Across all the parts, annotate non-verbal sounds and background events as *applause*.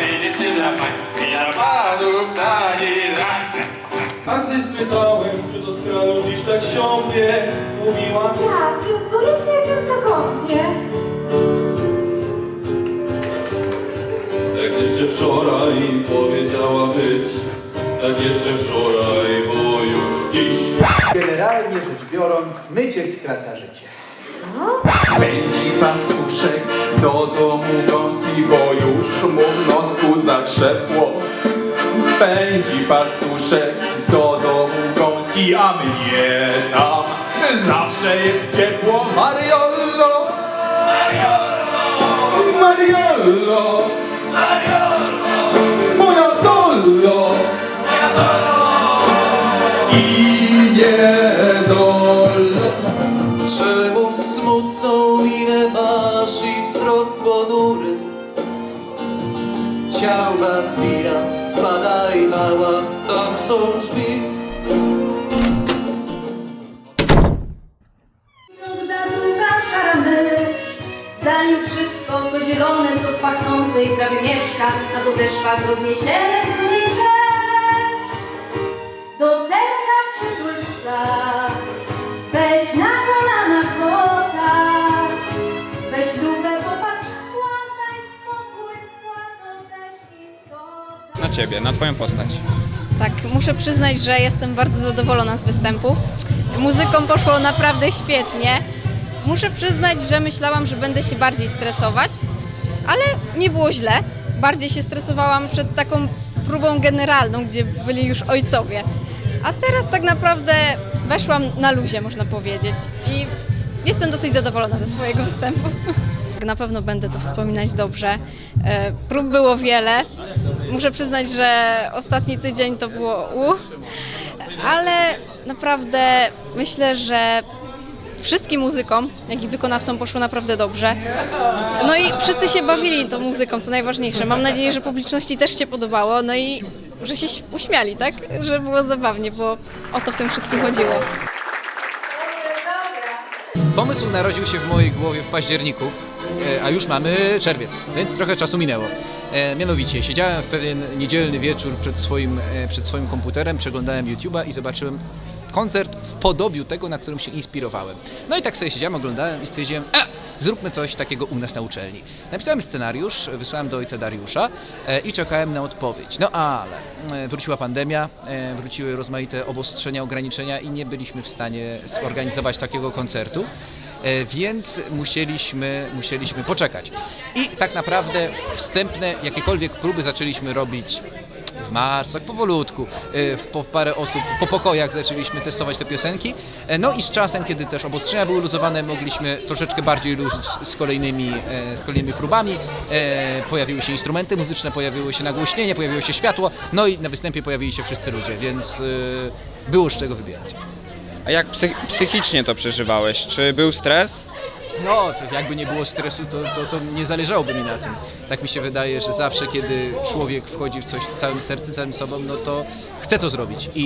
wiedzieć się dla pań i dla panów tani raj. A gdy spytałem, czy to z kranu dziś tak siąpie, mówiła Tak, bo ja się często kąpię. Jak jeszcze wczoraj powiedziała być, tak jeszcze wczoraj, bo już dziś. Generalnie rzecz biorąc, mycie skraca życie. Pędzi pastuszek do domu gąski, bo już mu w nosku zakrzepło. Pędzi pastuszek do domu gąski, a mnie tam zawsze jest ciepło. Mariollo! Mariollo! Mariollo! Moja Wampira, spadaj mała, tam są drzwi. Zanim wszystko co zielone, co w pachnącej trawie mieszka, na podeszwach rozniesiemy ciebie, na twoją postać. Tak, muszę przyznać, że jestem bardzo zadowolona z występu. Muzyką poszło naprawdę świetnie. Muszę przyznać, że myślałam, że będę się bardziej stresować, ale nie było źle. Bardziej się stresowałam przed taką próbą generalną, gdzie byli już ojcowie. A teraz tak naprawdę weszłam na luzie, można powiedzieć. I jestem dosyć zadowolona ze swojego występu. *laughs* Na pewno będę to wspominać dobrze. E, Prób było wiele. Muszę przyznać, że ostatni tydzień to było u, ale naprawdę myślę, że wszystkim muzykom, jak i wykonawcom poszło naprawdę dobrze. No i wszyscy się bawili tą muzyką, co najważniejsze. Mam nadzieję, że publiczności też się podobało, no i że się uśmiali, tak? Że było zabawnie, bo o to w tym wszystkim chodziło. Pomysł narodził się w mojej głowie w październiku, e, a już mamy czerwiec, więc trochę czasu minęło. E, Mianowicie, siedziałem w pewien niedzielny wieczór przed swoim, e, przed swoim komputerem, przeglądałem YouTube'a i zobaczyłem koncert w podobiu tego, na którym się inspirowałem. No i tak sobie siedziałem, oglądałem i stwierdziłem, a, zróbmy coś takiego u nas na uczelni. Napisałem scenariusz, wysłałem do ojca Dariusza e, i czekałem na odpowiedź. No ale e, wróciła pandemia, e, wróciły rozmaite obostrzenia, ograniczenia i nie byliśmy w stanie zorganizować takiego koncertu. E, Więc musieliśmy, musieliśmy poczekać. I tak naprawdę wstępne jakiekolwiek próby zaczęliśmy robić w marcu, tak powolutku, e, po parę osób, po pokojach zaczęliśmy testować te piosenki. E, No i z czasem, kiedy też obostrzenia były luzowane, mogliśmy troszeczkę bardziej luz z kolejnymi, e, z kolejnymi próbami. Pojawiły się instrumenty muzyczne, pojawiło się nagłośnienie, pojawiło się światło, no i na występie pojawili się wszyscy ludzie, więc było z czego wybierać. A jak psych- psychicznie to przeżywałeś? Czy był stres? No, jakby nie było stresu, to, to, to nie zależałoby mi na tym. Tak mi się wydaje, że zawsze, kiedy człowiek wchodzi w coś całym sercem, całym sobą, no to chce to zrobić i,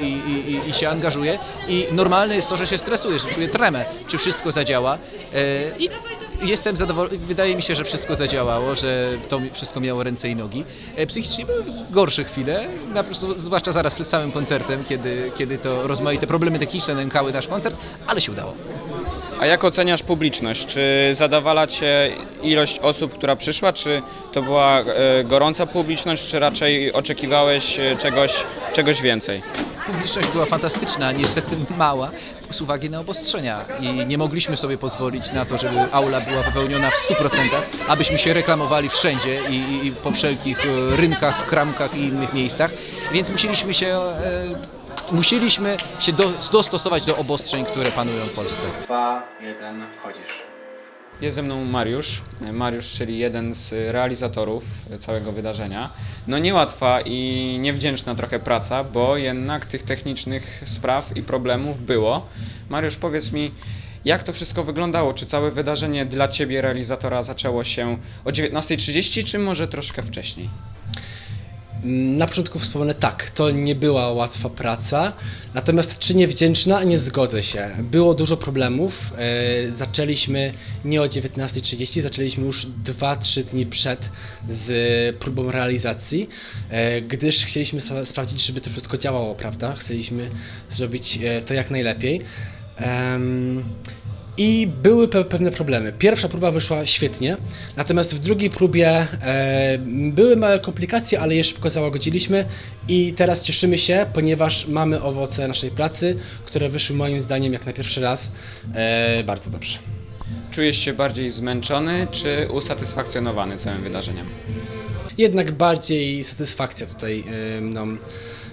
i, i, i- się angażuje. I normalne jest to, że się stresuje, że czuje tremę, czy wszystko zadziała. E, I jestem zadowolony, wydaje mi się, że wszystko zadziałało, że to wszystko miało ręce i nogi. E, Psychicznie były gorsze chwile, zwłaszcza zaraz przed samym koncertem, kiedy, kiedy to rozmaite problemy techniczne nękały nasz koncert, ale się udało. A jak oceniasz publiczność? Czy zadowala Cię ilość osób, która przyszła? Czy to była e, gorąca publiczność, czy raczej oczekiwałeś e, czegoś, czegoś więcej? Publiczność była fantastyczna, niestety mała z uwagi na obostrzenia i nie mogliśmy sobie pozwolić na to, żeby aula była wypełniona w 100%, abyśmy się reklamowali wszędzie i, i, po wszelkich e, rynkach, kramkach i innych miejscach, więc musieliśmy się, musieliśmy się do, dostosować do obostrzeń, które panują w Polsce. Dwa, jeden, wchodzisz. Jest ze mną Mariusz. Mariusz, czyli jeden z realizatorów całego wydarzenia. No niełatwa i niewdzięczna trochę praca, bo jednak tych technicznych spraw i problemów było. Mariusz, powiedz mi, jak to wszystko wyglądało? Czy całe wydarzenie dla Ciebie, realizatora, zaczęło się o 19.30, czy może troszkę wcześniej? Na początku wspomnę tak, to nie była łatwa praca, natomiast czy niewdzięczna? Nie zgodzę się. Było dużo problemów. E, zaczęliśmy nie o 19.30, zaczęliśmy już 2-3 dni przed z próbą realizacji, e, gdyż chcieliśmy sprawdzić, żeby to wszystko działało, prawda? Chcieliśmy zrobić e, to jak najlepiej. Em, i były pe- pewne problemy. Pierwsza próba wyszła świetnie, natomiast w drugiej próbie e, były małe komplikacje, ale je szybko załagodziliśmy i teraz cieszymy się, ponieważ mamy owoce naszej pracy, które wyszły moim zdaniem jak na pierwszy raz e, bardzo dobrze. Czujesz się bardziej zmęczony czy usatysfakcjonowany całym wydarzeniem? Jednak bardziej satysfakcja tutaj e, mną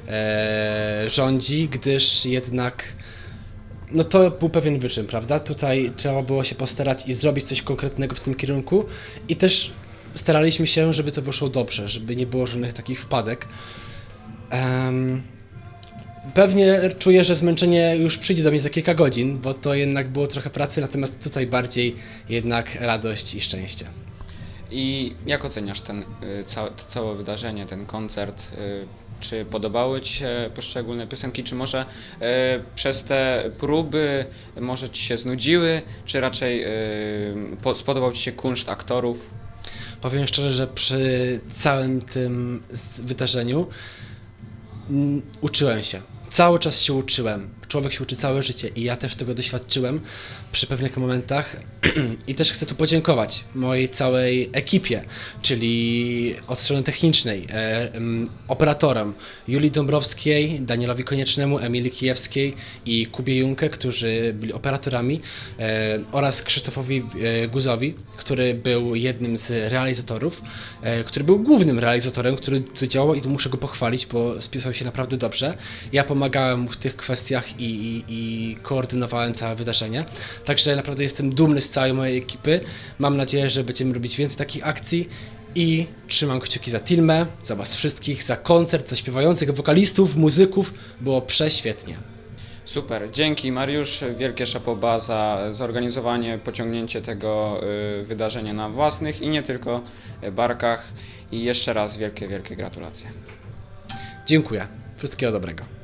e, rządzi, gdyż jednak no to był pewien wyczyn, prawda? Tutaj trzeba było się postarać i zrobić coś konkretnego w tym kierunku i też staraliśmy się, żeby to wyszło dobrze, żeby nie było żadnych takich wpadek. Em, pewnie czuję, że zmęczenie już przyjdzie do mnie za kilka godzin, bo to jednak było trochę pracy, natomiast tutaj bardziej jednak radość i szczęście. I jak oceniasz ten, y, ca- to całe wydarzenie, ten koncert? y, Czy podobały Ci się poszczególne piosenki, czy może y, przez te próby może Ci się znudziły, czy raczej po- spodobał Ci się kunszt aktorów? Powiem szczerze, że przy całym tym wydarzeniu uczyłem się. Cały czas się uczyłem. Człowiek się uczy całe życie i ja też tego doświadczyłem przy pewnych momentach. *clears throat* I też chcę tu podziękować mojej całej ekipie, czyli od strony technicznej, e, operatorom Julii Dąbrowskiej, Danielowi Koniecznemu, Emilii Kijewskiej i Kubie Junkę, którzy byli operatorami, e, oraz Krzysztofowi e, Guzowi, który był jednym z realizatorów, który był głównym realizatorem, który tu działał i tu muszę go pochwalić, bo spisał się naprawdę dobrze. Ja pomagałem mu w tych kwestiach i, i, i koordynowałem całe wydarzenie. Także naprawdę jestem dumny z całej mojej ekipy. Mam nadzieję, że będziemy robić więcej takich akcji. I trzymam kciuki za Tilmę, za Was wszystkich, za koncert, za śpiewających wokalistów, muzyków. Było prześwietnie. Super, dzięki Mariusz, wielkie szapoba za zorganizowanie, pociągnięcie tego y, wydarzenia na własnych i nie tylko y, barkach i jeszcze raz wielkie, wielkie gratulacje. Dziękuję. Wszystkiego dobrego.